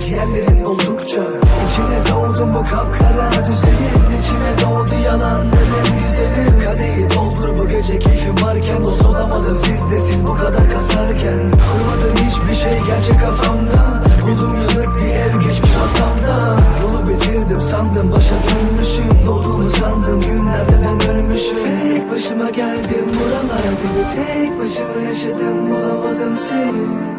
Ciğerlerin oldukça. İçine doğdum bu kapkara düzenin İçine doğdu yalanların güzelim Kadehi doldur bu gece keyfim varken Dost olamadım. Sizde siz bu kadar kasarken Kurmadım hiçbir şey gerçek kafamda. Buldum yıllık bir ev geçmiş masamda. Yolu bitirdim sandım başa dönmüşüm. Doğduğumu sandım günlerde ben ölmüşüm başıma geldim buralara gibi Tek başıma yaşadım bulamadım seni.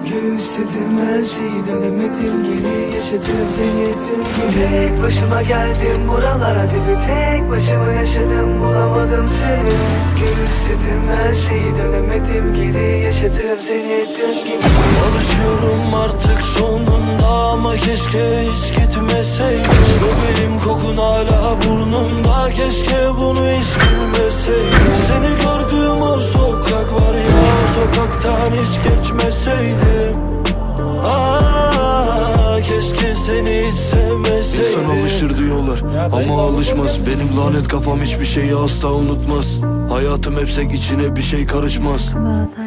Göğüsledim her şeyi dönemedim geri Yaşadım seni tüm gibi. Tek başıma geldim buralara gibi Tek başıma yaşadım bulamadım seni. Göğüsledim her şeyi dönemedim geri Yaşadım seni tüm gibi. Alışıyorum artık sonunda ama keşke hiç gitmeseydim. Bebeğim kokun hala burnumda keşke bunu hiç sokaktan hiç geçmeseydim. Aa, keşke seni hiç sevmeseydim. İnsan alışır diyorlar ama alışmaz. Benim lanet kafam hiçbir şeyi asla unutmaz. Hayatım hepsek içine bir şey karışmaz.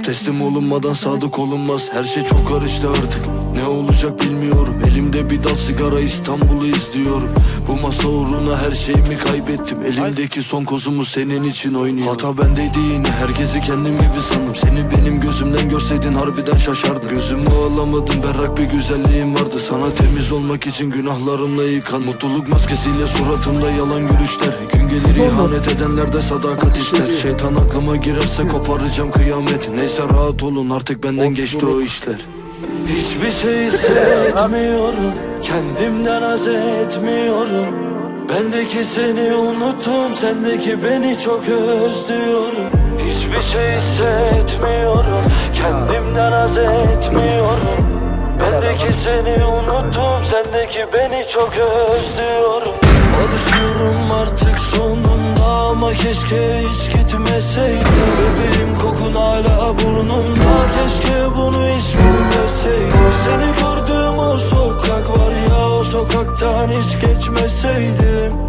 Teslim olunmadan sadık olunmaz. Her şey çok karıştı artık. Ne olacak bilmiyorum Elimde bir dal sigara İstanbul'u izliyorum. Bu masa uğruna her şeyimi kaybettim. Elimdeki son kozumu senin için oynuyorum. Hata bendeydi yine herkesi kendim gibi sandım. Seni benim gözümden görseydin harbiden şaşardım. Gözümü alamadım berrak bir güzelliğim vardı. Sana temiz olmak için günahlarımla yıkan Mutluluk maskesiyle suratımda yalan gülüşler. Gün gelir ihanet edenler de sadakat ister. Şeytan aklıma girerse koparacağım kıyamet. Neyse rahat olun artık benden geçti o işler Hiçbir şey hissetmiyorum Kendimden haz etmiyorum. Bendeki seni unuttum Sendeki beni çok özlüyorum. Hiçbir şey hissetmiyorum Kendimden haz etmiyorum. Bendeki seni unuttum Sendeki beni çok özlüyorum. Alışıyorum artık sonunda ama keşke hiç gitmeseydim. Bebeğim kokun hala burnumda keşke bunu hiç sokaktan hiç geçmeseydim.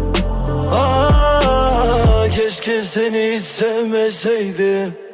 Aa, keşke seni hiç sevmeseydim